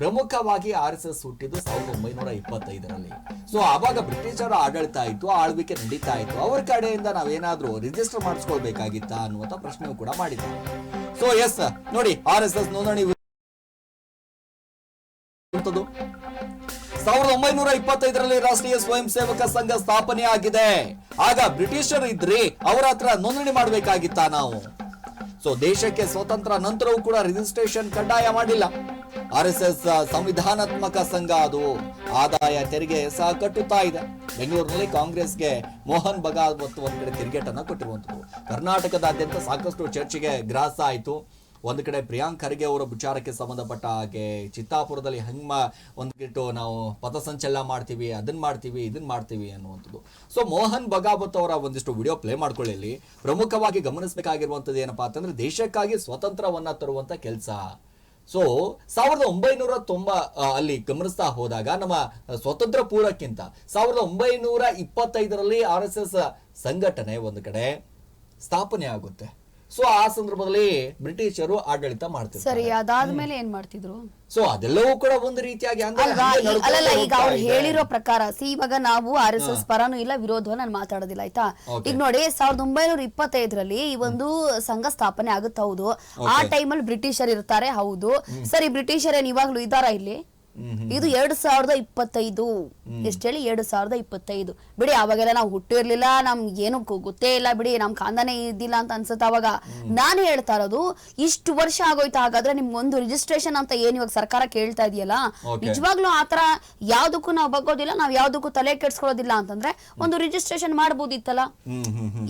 ಪ್ರಮುಖವಾಗಿ R S S ಹುಟ್ಟಿದ್ದು ಸಾವಿರದ ಒಂಬೈನೂರ ಇಪ್ಪತ್ತೈದರಲ್ಲಿ. ಸೊ ಆವಾಗ ಬ್ರಿಟಿಷರ ಆಡಳಿತ ಆಯ್ತು, ಆಳ್ವಿಕೆ ನಡೀತಾ ಇತ್ತು. ಅವ್ರ ಕಡೆಯಿಂದ ನಾವೇನಾದ್ರೂ ರಿಜಿಸ್ಟರ್ ಮಾಡಿಸ್ಕೊಳ್ಬೇಕಾಗಿತ್ತಾ ಅನ್ನುವಂತ ಪ್ರಶ್ನೆಯೂ ಕೂಡ ಮಾಡಿದ್ದಾರೆ ಸೊ ಎಸ್ ನೋಡಿ, ಆರ್ ಎಸ್ ಎಸ್ ನೋಂದಣಿ ಸಾವಿರದ ಒಂಬೈನೂರ ಇಪ್ಪತ್ತೈದರಲ್ಲಿ ರಾಷ್ಟ್ರೀಯ ಸ್ವಯಂ ಸೇವಕ ಸಂಘ ಸ್ಥಾಪನೆ ಆಗಿದೆ ಆಗ ಬ್ರಿಟಿಷರು ಇದ್ರಿ ಅವರ ಹತ್ರ ನೋಂದಣಿ ಮಾಡಬೇಕಾಗಿತ್ತಾ ನಾವು? ಸೊ ದೇಶಕ್ಕೆ ಸ್ವತಂತ್ರ ನಂತರವೂ ಕೂಡ ರಿಜಿಸ್ಟ್ರೇಷನ್ ಕಡ್ಡಾಯ ಮಾಡಿಲ್ಲ. ಆರ್ ಎಸ್ ಎಸ್ ಸಂವಿಧಾನಾತ್ಮಕ ಸಂಘ ಅದು. ಆದಾಯ ತೆರಿಗೆ ಸಹ ಕಟ್ಟುತ್ತಾ ಇದೆ. ಬೆಂಗಳೂರಿನಲ್ಲಿ ಕಾಂಗ್ರೆಸ್ಗೆ ಮೋಹನ್ ಬಗಾವತ್ ಒಂದು ಕಡೆ ತಿರುಗೇಟನ್ನು ಕೊಟ್ಟಿರುವಂಥದ್ದು. ಕರ್ನಾಟಕದಾದ್ಯಂತ ಸಾಕಷ್ಟು ಚರ್ಚೆಗೆ ಗ್ರಾಸ ಆಯಿತು. ಒಂದು ಕಡೆ ಪ್ರಿಯಾಂಕ್ ಖರ್ಗೆ ಅವರ ವಿಚಾರಕ್ಕೆ ಸಂಬಂಧಪಟ್ಟ ಹಾಗೆ ಚಿತ್ತಾಪುರದಲ್ಲಿ ಹಂಗ ಒಂದ್ಗಿಟ್ಟು ನಾವು ಪಥಸಂಚಲನ ಮಾಡ್ತೀವಿ ಅದನ್ನ ಮಾಡ್ತೀವಿ ಇದನ್ನ ಮಾಡ್ತೀವಿ ಅನ್ನುವಂಥದ್ದು. ಸೊ ಮೋಹನ್ ಬಗಾವತ್ ಅವರ ಒಂದಿಷ್ಟು ವಿಡಿಯೋ ಪ್ಲೇ ಮಾಡ್ಕೊಳ್ಳಿ ಪ್ರಮುಖವಾಗಿ ಗಮನಿಸಬೇಕಾಗಿರುವಂಥದ್ದು ಏನಪ್ಪಾ ಅಂತಂದ್ರೆ ದೇಶಕ್ಕಾಗಿ ಸ್ವತಂತ್ರವನ್ನ ತರುವಂತ ಕೆಲಸ. ಸೊ ಸಾವಿರದ ಒಂಬೈನೂರ ತೊಂಬ ಅಲ್ಲಿ ಗಮನಿಸ್ತಾ ಹೋದಾಗ ನಮ್ಮ ಸ್ವತಂತ್ರ ಪೂರ್ವಕ್ಕಿಂತ ಸಾವಿರದ ಒಂಬೈನೂರ ಇಪ್ಪತ್ತೈದರಲ್ಲಿ ಆರ್ ಎಸ್ ಎಸ್ ಸಂಘಟನೆ ಒಂದು ಕಡೆ ಸ್ಥಾಪನೆ ಆಗುತ್ತೆ ಸೊ ಆ ಸಂದರ್ಭದಲ್ಲಿ ಬ್ರಿಟಿಷರು ಆಡಳಿತ ಮಾಡ್ತಿದ್ರು ಸರಿ ಅದಾದ್ಮೇಲೆ ಏನ್ ಮಾಡ್ತಿದ್ರು? ಸೊ ಅದೆಲ್ಲವೂ ಕೂಡ ಒಂದು ರೀತಿಯಾಗಿ ಅಲ್ಲಲ್ಲ ಈಗ ಅವ್ರು ಹೇಳಿರೋ ಪ್ರಕಾರ ಸಿ ಇವಾಗ ನಾವು ಆರ್ ಎಸ್ ಎಸ್ ಪರನೂ ಇಲ್ಲ ವಿರೋಧವ ನಾನು ಮಾತಾಡೋದಿಲ್ಲ ಆಯ್ತಾ. ಈಗ ನೋಡಿ ಸಾವಿರದ ಒಂಬೈನೂರ ಇಪ್ಪತ್ತೈದರಲ್ಲಿ ಈ ಒಂದು ಸಂಘ ಸ್ಥಾಪನೆ ಆಗುತ್ತೆ ಹೌದು. ಆ ಟೈಮಲ್ಲಿ ಬ್ರಿಟಿಷರ್ ಇರ್ತಾರೆ ಹೌದು. ಸರಿ ಬ್ರಿಟಿಷರ್ ಏನ್ ಇವಾಗ್ಲೂ ಇದಾರ ಇಲ್ಲಿ. ಇದು ಎರಡ್ ಸಾವಿರದ ಇಪ್ಪತ್ತೈದು. ಎಷ್ಟ್ ಹೇಳಿ? ಎರಡ್ ಸಾವಿರದ ಇಪ್ಪತ್ತೈದು. ಬಿಡಿ ಅವಾಗೆಲ್ಲ ನಾವು ಹುಟ್ಟಿರ್ಲಿಲ್ಲ ನಮ್ಗೆ ಏನು ಗೊತ್ತೇ ಇಲ್ಲ ಬಿಡಿ ನಮ್ ಕಾಂದಾನೇ ಇದ್ದಿಲ್ಲ ಅಂತ ಅನ್ಸುತ್ತೆ ಅವಾಗ. ನಾನು ಹೇಳ್ತಾ ಇರೋದು ಇಷ್ಟು ವರ್ಷ ಆಗೋಯ್ತು ಹಾಗಾದ್ರೆ ಒಂದು ರಿಜಿಸ್ಟ್ರೇಷನ್ ಅಂತ ಏನ್ ಇವಾಗ ಸರ್ಕಾರ ಕೇಳ್ತಾ ಇದೆಯಲ್ಲ. ನಿಜವಾಗ್ಲೂ ಆತರ ಯಾವ್ದಕ್ಕೂ ನಾವು ಬಗ್ಗೋದಿಲ್ಲ ನಾವ್ ಯಾವ್ದಕ್ಕೂ ತಲೆ ಕೆಡ್ಸ್ಕೊಳ್ಳೋದಿಲ್ಲ ಅಂತಂದ್ರೆ ಒಂದು ರಿಜಿಸ್ಟ್ರೇಷನ್ ಮಾಡ್ಬೋದಿತ್ತಲ್ಲ?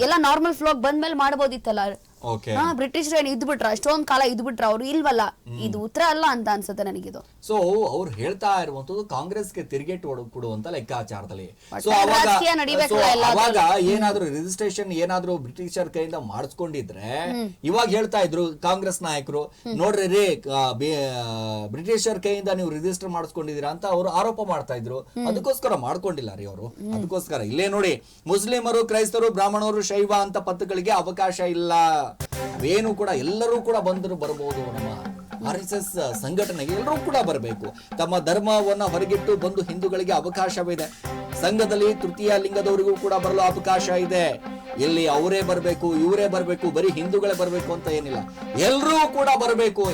ಎಲ್ಲ ನಾರ್ಮಲ್ ಫ್ಲೋಗ್ ಬಂದ್ಮೇಲೆ ಮಾಡ್ಬೋದಿತ್ತಲ್ಲ? ಓಕೆ ಹಾ ಬ್ರಿಟಿಷ್ ಏನ್ ಇದ್ ಬಿಟ್ರ ಅಷ್ಟೊಂದ್ ಕಾಲ ಇದ್ ಬಿಟ್ರ ಅವ್ರು ಇಲ್ವಲ್ಲ? ಇದು ಉತ್ತರ ಅಲ್ಲ ಅಂತ ಅನ್ಸುತ್ತೆ ಇದು ಸೊ ಅವ್ರು ಹೇಳ್ತಾ ಇರುವಂತದ್ದು ಕಾಂಗ್ರೆಸ್ಗೆ ತಿರುಗೇಟು ಕೊಡುವಂತ ಲೆಕ್ಕಾಚಾರದಲ್ಲಿ. ಸೊ ಅವಾಗ ನಡಿಬೇಕಲ್ಲ so ಎಲ್ಲಾದ್ರಲ್ಲೂ. ಅವಾಗ ಏನಾದ್ರೂ ರಿಜಿಸ್ಟ್ರೇಷನ್ ಏನಾದ್ರೂ ಬ್ರಿಟಿಷರ್ ಕೈಯಿಂದ ಮಾಡಿಸ್ಕೊಂಡಿದ್ರೆ ಇವಾಗ ಹೇಳ್ತಾ ಇದ್ರು ಕಾಂಗ್ರೆಸ್ ನಾಯಕರು ನೋಡ್ರಿ ರೀ ಆ, ಬಿ- ಆ, ಬ್ರಿಟಿಷರ್ ಕೈಯಿಂದ ನೀವು ರಿಜಿಸ್ಟರ್ ಮಾಡಿಸ್ಕೊಂಡಿದೀರಾ ಅಂತ ಅವರು ಆರೋಪ ಮಾಡ್ತಾ ಇದ್ರು. ಅದಕ್ಕೋಸ್ಕರ ಮಾಡ್ಕೊಂಡಿಲ್ಲ ರೀ ಅವರು. ಅದಕ್ಕೋಸ್ಕರ. ಇಲ್ಲೇ ನೋಡಿ ಮುಸ್ಲಿಮರು ಕ್ರೈಸ್ತರು ಬ್ರಾಹ್ಮಣರು ಶೈವ ಅಂತ ಪಥಗಳಿಗೆ ಅವಕಾಶ ಇಲ್ಲ. ಅವೇನು ಕೂಡ ಎಲ್ಲರೂ ಕೂಡ ಬಂದರು ಬರಬಹುದು ನಮ್ಮ ಆರ್ ಎಸ್ ಎಸ್ ಸಂಘಟನೆಗೆ ಎಲ್ಲರೂ ಕೂಡ ಬರಬೇಕು. ತಮ್ಮ ಧರ್ಮವನ್ನ ಹೊರಗಿಟ್ಟು ಬಂದು ಹಿಂದೂಗಳಿಗೆ ಅವಕಾಶವಿದೆ. ಸಂಘದಲ್ಲಿ ತೃತೀಯ ಲಿಂಗದವರಿಗೂ ಕೂಡ ಬರಲು ಅವಕಾಶ ಇದೆ. ಇಲ್ಲಿ ಅವರೇ ಬರಬೇಕು ಇವರೇ ಬರಬೇಕು ಬರೀ ಹಿಂದೂಗಳೇ ಬರಬೇಕು ಅಂತ ಏನಿಲ್ಲ. ಎಲ್ಲರೂ ಕೂಡ ಬರಬೇಕು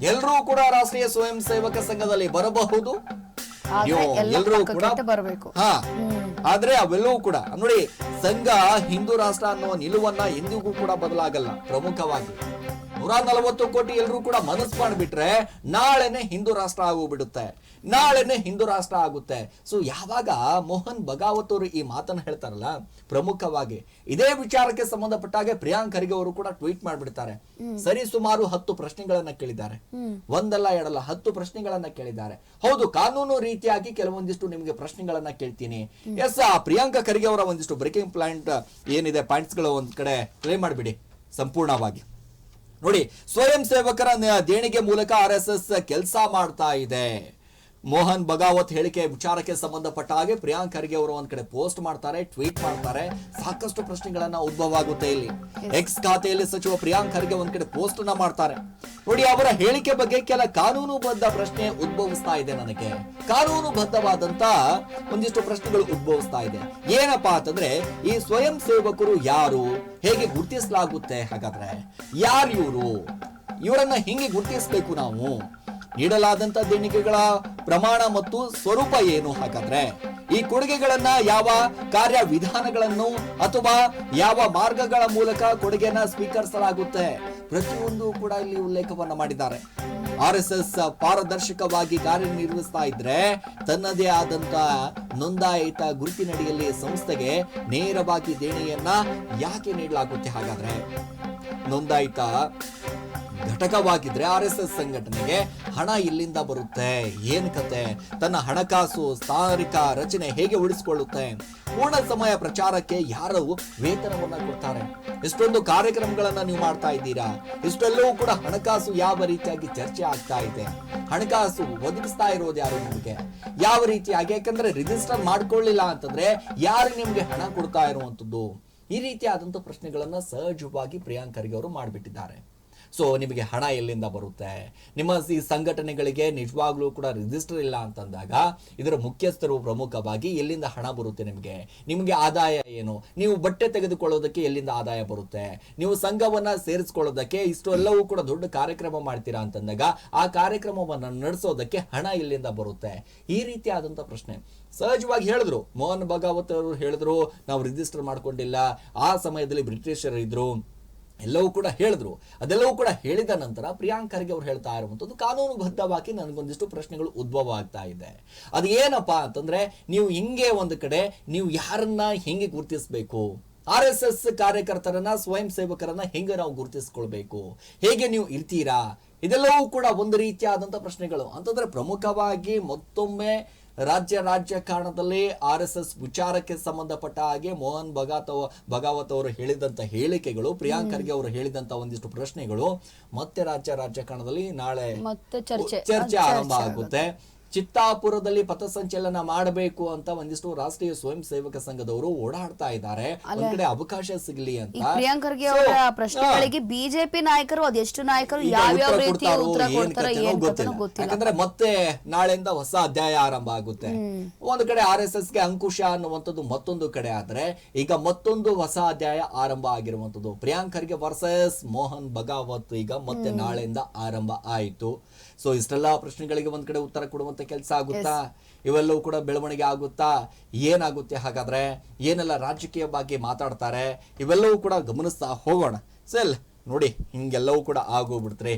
ಎಲ್ಲರೂ ಕೂಡ ರಾಷ್ಟ್ರೀಯ ಸ್ವಯಂ ಸೇವಕ ಸಂಘದಲ್ಲಿ ಬರಬಹುದು. ಎಲ್ಲರೂ ಕೂಡ ಬರಬೇಕು. ಹಾ. ಆದ್ರೆ ಅವೆಲ್ಲವೂ ಕೂಡ ನೋಡಿ ಸಂಘ ಹಿಂದೂ ರಾಷ್ಟ್ರ ಅನ್ನೋ ನಿಲುವನ್ನ ಎಂದಿಗೂ ಕೂಡ ಬದಲಾಗಲ್ಲ ಪ್ರಮುಖವಾಗಿ. ನೂರ ನಲವತ್ತು ಕೋಟಿ ಎಲ್ಲರೂ ಕೂಡ ಮನಸ್ಸು ಮಾಡಿಬಿಟ್ರೆ ನಾಳೆನೆ ಹಿಂದೂ ರಾಷ್ಟ್ರ ಆಗೋಗ್ಬಿಡುತ್ತೆ. ನಾಳೆನೆ ಹಿಂದೂ ರಾಷ್ಟ್ರ ಆಗುತ್ತೆ. ಸೊ ಯಾವಾಗ ಮೋಹನ್ ಬಗಾವತ್ ಅವರು ಈ ಮಾತನ್ನ ಹೇಳ್ತಾರಲ್ಲ ಪ್ರಮುಖವಾಗಿ ಇದೇ ವಿಚಾರಕ್ಕೆ ಸಂಬಂಧಪಟ್ಟಾಗೆ ಪ್ರಿಯಾಂಕ್ ಖರ್ಗೆ ಅವರು ಕೂಡ ಟ್ವೀಟ್ ಮಾಡ್ಬಿಡ್ತಾರೆ. ಸರಿ ಸುಮಾರು ಹತ್ತು ಪ್ರಶ್ನೆಗಳನ್ನ ಕೇಳಿದ್ದಾರೆ. ಒಂದಲ್ಲ ಎರಡಲ್ಲ ಹತ್ತು ಪ್ರಶ್ನೆಗಳನ್ನ ಕೇಳಿದ್ದಾರೆ. ಹೌದು ಕಾನೂನು ರೀತಿಯಾಗಿ ಕೆಲವೊಂದಿಷ್ಟು ನಿಮಗೆ ಪ್ರಶ್ನೆಗಳನ್ನ ಕೇಳ್ತೀನಿ. ಎಸ್ ಆ ಪ್ರಿಯಾಂಕಾ ಖರ್ಗೆ ಅವರ ಒಂದಿಷ್ಟು ಬ್ರೇಕಿಂಗ್ ಪ್ಲಾಂಟ್ ಏನಿದೆ ಪಾಯಿಂಟ್ಸ್ಗಳು ಒಂದ್ ಕಡೆ ಪ್ಲೇ ಮಾಡಿಬಿಡಿ ಸಂಪೂರ್ಣವಾಗಿ. ನೋಡಿ ಸ್ವಯಂ ಸೇವಕರ ದೇಣಿಗೆ ಮೂಲಕ ಆರ್ ಎಸ್ ಎಸ್ ಕೆಲಸ ಮಾಡ್ತಾ ಇದೆ. ಮೋಹನ್ ಬಗಾವತ್ ಹೇಳಿಕೆ ವಿಚಾರಕ್ಕೆ ಸಂಬಂಧಪಟ್ಟ ಹಾಗೆ ಪ್ರಿಯಾಂಕ್ ಖರ್ಗೆ ಅವರು ಒಂದ್ ಕಡೆ ಪೋಸ್ಟ್ ಮಾಡ್ತಾರೆ ಟ್ವೀಟ್ ಮಾಡ್ತಾರೆ. ಸಾಕಷ್ಟು ಪ್ರಶ್ನೆಗಳನ್ನ ಉದ್ಭವ ಆಗುತ್ತೆ ಇಲ್ಲಿ. ಎಕ್ಸ್ ಖಾತೆಯಲ್ಲಿ ಸಚಿವ ಪ್ರಿಯಾಂಕ್ ಖರ್ಗೆ ಒಂದ್ ಕಡೆ ಪೋಸ್ಟ್ ಅನ್ನ ಮಾಡ್ತಾರೆ. ನೋಡಿ ಅವರ ಹೇಳಿಕೆ ಬಗ್ಗೆ ಕೆಲ ಕಾನೂನುಬದ್ಧ ಪ್ರಶ್ನೆ ಉದ್ಭವಿಸ್ತಾ ಇದೆ ನನಗೆ. ಕಾನೂನುಬದ್ಧವಾದಂತ ಒಂದಿಷ್ಟು ಪ್ರಶ್ನೆಗಳು ಉದ್ಭವಿಸ್ತಾ ಇದೆ. ಏನಪ್ಪಾ ಅಂತಂದ್ರೆ ಈ ಸ್ವಯಂ ಸೇವಕರು ಯಾರು? ಹೇಗೆ ಗುರುತಿಸಲಾಗುತ್ತೆ ಹಾಗಾದ್ರೆ? ಯಾರು ಇವರು? ಇವರನ್ನ ಹೆಂಗೆ ಗುರುತಿಸಬೇಕು ನಾವು? ನೀಡಲಾದಂತ ದೇಣಿಗೆಗಳ ಪ್ರಮಾಣ ಮತ್ತು ಸ್ವರೂಪ ಏನು ಹಾಗಾದ್ರೆ? ಈ ಕೊಡುಗೆಗಳನ್ನ ಯಾವ ಕಾರ್ಯ ವಿಧಾನಗಳನ್ನು ಅಥವಾ ಯಾವ ಮಾರ್ಗಗಳ ಮೂಲಕ ಕೊಡುಗೆಯನ್ನ ಸ್ವೀಕರಿಸಲಾಗುತ್ತೆ? ಪ್ರತಿಯೊಂದು ಕೂಡ ಇಲ್ಲಿ ಉಲ್ಲೇಖವನ್ನ ಮಾಡಿದ್ದಾರೆ. ಆರ್ ಎಸ್ ಎಸ್ ಪಾರದರ್ಶಕವಾಗಿ ಕಾರ್ಯನಿರ್ವಹಿಸ್ತಾ ಇದ್ರೆ ತನ್ನದೇ ಆದಂತ ನೋಂದಾಯಿತ ಗುರುತಿನಡಿಯಲ್ಲಿ ಸಂಸ್ಥೆಗೆ ನೇರವಾಗಿ ದೇಣಿಗೆಯನ್ನ ಯಾಕೆ ನೀಡಲಾಗುತ್ತೆ ಹಾಗಾದ್ರೆ? ನೋಂದಾಯಿತ ಘಟಕವಾಗಿದ್ರೆ ಆರ್ ಎಸ್ ಎಸ್ ಸಂಘಟನೆಗೆ ಹಣ ಇಲ್ಲಿಂದ ಬರುತ್ತೆ. ಏನ್ ಕತೆ? ತನ್ನ ಹಣಕಾಸು ಸ್ಥಾನಿಕ ರಚನೆ ಹೇಗೆ ಉಳಿಸಿಕೊಳ್ಳುತ್ತೆ? ಪೂರ್ಣ ಸಮಯ ಪ್ರಚಾರಕ್ಕೆ ಯಾರು ವೇತನವನ್ನ ಕೊಡ್ತಾರೆ? ಇಷ್ಟೊಂದು ಕಾರ್ಯಕ್ರಮಗಳನ್ನ ನೀವು ಮಾಡ್ತಾ ಇದ್ದೀರಾ? ಇಷ್ಟೆಲ್ಲವೂ ಕೂಡ ಹಣಕಾಸು ಯಾವ ರೀತಿಯಾಗಿ ಚರ್ಚೆ ಆಗ್ತಾ ಇದೆ? ಹಣಕಾಸು ಒದಗಿಸ್ತಾ ಇರೋದು ಯಾರು ನಿಮಗೆ? ಯಾವ ರೀತಿಯಾಗಿ ಯಾಕಂದ್ರೆ ರಿಜಿಸ್ಟರ್ ಮಾಡ್ಕೊಳ್ಳಿಲ್ಲ ಅಂತಂದ್ರೆ ಯಾರು ನಿಮ್ಗೆ ಹಣ ಕೊಡ್ತಾ ಇರುವಂತದ್ದು? ಈ ರೀತಿಯಾದಂತ ಪ್ರಶ್ನೆಗಳನ್ನ ಸಹಜವಾಗಿ ಪ್ರಿಯಾಂಕ್ ಖರ್ಗೆ ಅವರು ಮಾಡಿಬಿಟ್ಟಿದ್ದಾರೆ. ಸೊ ನಿಮಗೆ ಹಣ ಎಲ್ಲಿಂದ ಬರುತ್ತೆ? ನಿಮ್ಮ ಈ ಸಂಘಟನೆಗಳಿಗೆ ನಿಜವಾಗ್ಲೂ ಕೂಡ ರಿಜಿಸ್ಟರ್ ಇಲ್ಲ ಅಂತಂದಾಗ, ಇದರ ಮುಖ್ಯಸ್ಥರು ಪ್ರಮುಖವಾಗಿ ಎಲ್ಲಿಂದ ಹಣ ಬರುತ್ತೆ ನಿಮಗೆ? ನಿಮಗೆ ಆದಾಯ ಏನು? ನೀವು ಬಟ್ಟೆ ತೆಗೆದುಕೊಳ್ಳೋದಕ್ಕೆ ಎಲ್ಲಿಂದ ಆದಾಯ ಬರುತ್ತೆ? ನೀವು ಸಂಘವನ್ನ ಸೇರಿಸ್ಕೊಳ್ಳೋದಕ್ಕೆ ಇಷ್ಟು ಎಲ್ಲವೂ ಕೂಡ ದೊಡ್ಡ ಕಾರ್ಯಕ್ರಮ ಮಾಡ್ತೀರಾ ಅಂತಂದಾಗ, ಆ ಕಾರ್ಯಕ್ರಮವನ್ನು ನಡೆಸೋದಕ್ಕೆ ಹಣ ಎಲ್ಲಿಂದ ಬರುತ್ತೆ? ಈ ರೀತಿಯಾದಂತ ಪ್ರಶ್ನೆ. ಸಹಜವಾಗಿ ಹೇಳಿದ್ರು. ಮೋಹನ್ ಭಾಗವತ್ ಅವರು ಹೇಳಿದ್ರು, ನಾವು ರಿಜಿಸ್ಟರ್ ಮಾಡ್ಕೊಂಡಿಲ್ಲ. ಆ ಸಮಯದಲ್ಲಿ ಬ್ರಿಟಿಷರು ಇದ್ರು. ಎಲ್ಲವೂ ಕೂಡ ಹೇಳಿದ್ರು. ಅದೆಲ್ಲವೂ ಕೂಡ ಹೇಳಿದ ನಂತರ ಪ್ರಿಯಾಂಕರಿಗೆ ಖರ್ಗೆ ಅವ್ರು ಹೇಳ್ತಾ ಇರುವಂಥದ್ದು ಕಾನೂನುಬದ್ಧವಾಗಿ ನನಗೊಂದಿಷ್ಟು ಪ್ರಶ್ನೆಗಳು ಉದ್ಭವ ಆಗ್ತಾ ಇದೆ. ಅದು ಏನಪ್ಪಾ ಅಂತಂದ್ರೆ ನೀವು ಹಿಂಗೆ ಒಂದು ಕಡೆ ನೀವು ಯಾರನ್ನ ಹೆಂಗೆ ಗುರುತಿಸಬೇಕು? ಆರ್ ಎಸ್ ಎಸ್ ಕಾರ್ಯಕರ್ತರನ್ನ, ಸ್ವಯಂ ಸೇವಕರನ್ನ ಹೆಂಗೆ ನಾವು ಗುರುತಿಸ್ಕೊಳ್ಬೇಕು? ಹೇಗೆ ನೀವು ಇರ್ತೀರಾ? ಇದೆಲ್ಲವೂ ಕೂಡ ಒಂದು ರೀತಿಯಾದಂಥ ಪ್ರಶ್ನೆಗಳು. ಅಂತಂದ್ರೆ ಪ್ರಮುಖವಾಗಿ ಮತ್ತೊಮ್ಮೆ ರಾಜ್ಯ ರಾಜಕಾರಣದಲ್ಲಿ ಆರ್ ಎಸ್ ಎಸ್ ವಿಚಾರಕ್ಕೆ ಸಂಬಂಧಪಟ್ಟ ಹಾಗೆ ಮೋಹನ್ ಭಗಾತ್ ಭಗಾವತ್ ಅವರು ಹೇಳಿದಂತ ಹೇಳಿಕೆಗಳು ಪ್ರಿಯಾಂಕ್ ಖರ್ಗೆ ಅವರು ಹೇಳಿದಂತ ಒಂದಿಷ್ಟು ಪ್ರಶ್ನೆಗಳು ಮತ್ತೆ ರಾಜ್ಯ ರಾಜಕಾರಣದಲ್ಲಿ ನಾಳೆ ಚರ್ಚೆ. ಆರಂಭ ಆಗುತ್ತೆ. ಚಿತ್ತಾಪುರದಲ್ಲಿ ಪಥಸಂಚಲನ ಮಾಡಬೇಕು ಅಂತ ಒಂದಿಷ್ಟು ರಾಷ್ಟ್ರೀಯ ಸ್ವಯಂ ಸೇವಕ ಸಂಘದವರು ಓಡಾಡ್ತಾ ಇದ್ದಾರೆ. ಒಂದ್ ಕಡೆ ಅವಕಾಶ ಸಿಗಲಿ ಅಂತ. ಪ್ರಿಯಾಂಕರ್ಗೆ ಪ್ರಿಯಾಂಕ್ ಖರ್ಗೆ ಅವರ ಪ್ರಶ್ನೆಗಳಿಗೆ ಬಿಜೆಪಿ ನಾಯಕರು ಅದೆಷ್ಟು ನಾಯಕರು ಈಗ ಯಾವ್ಯಾವ ರೀತಿ ಉತ್ತರ ಏನ್ ಕೊಡ್ತಾರೋ ಕಥೆನೋ ಏನ್ ಗೊತ್ತಿಲ್ಲ. ಯಾಕಂದ್ರೆ ಮತ್ತೆ ನಾಳೆಯಿಂದ ಹೊಸ ಅಧ್ಯಾಯ ಆರಂಭ ಆಗುತ್ತೆ. ಒಂದು ಕಡೆ ಆರ್ ಎಸ್ ಎಸ್ಗೆ ಅಂಕುಶ ಅನ್ನುವಂಥದ್ದು ಮತ್ತೊಂದು ಕಡೆ ಆದ್ರೆ ಈಗ ಮತ್ತೊಂದು ಹೊಸ ಅಧ್ಯಾಯ ಆರಂಭ ಆಗಿರುವಂತದ್ದು ಪ್ರಿಯಾಂಕರ್ಗೆ ವರ್ಸಸ್ ಮೋಹನ್ ಭಗಾವತ್ ಈಗ ಮತ್ತೆ ನಾಳೆಯಿಂದ ಆರಂಭ ಆಯಿತು. ಸೊ ಇಷ್ಟೆಲ್ಲ ಪ್ರಶ್ನೆಗಳಿಗೆ ಒಂದ್ ಕಡೆ ಉತ್ತರ ಕೊಡುವಂತ ಕೆಲಸ ಆಗುತ್ತಾ? ಇವೆಲ್ಲವೂ ಕೂಡ ಬೆಳವಣಿಗೆ ಆಗುತ್ತಾ? ಏನಾಗುತ್ತೆ ಹಾಗಾದ್ರೆ? ಏನೆಲ್ಲ ರಾಜಕೀಯ ಬಗ್ಗೆ ಮಾತಾಡ್ತಾರೆ? ಇವೆಲ್ಲವೂ ಕೂಡ ಗಮನಿಸ್ತಾ ಹೋಗೋಣ. ಸೆಲ್ ನೋಡಿ ಹಿಂಗೆಲ್ಲವೂ ಕೂಡ ಆಗೋಗ್ಬಿಡ್ತ್ರಿ.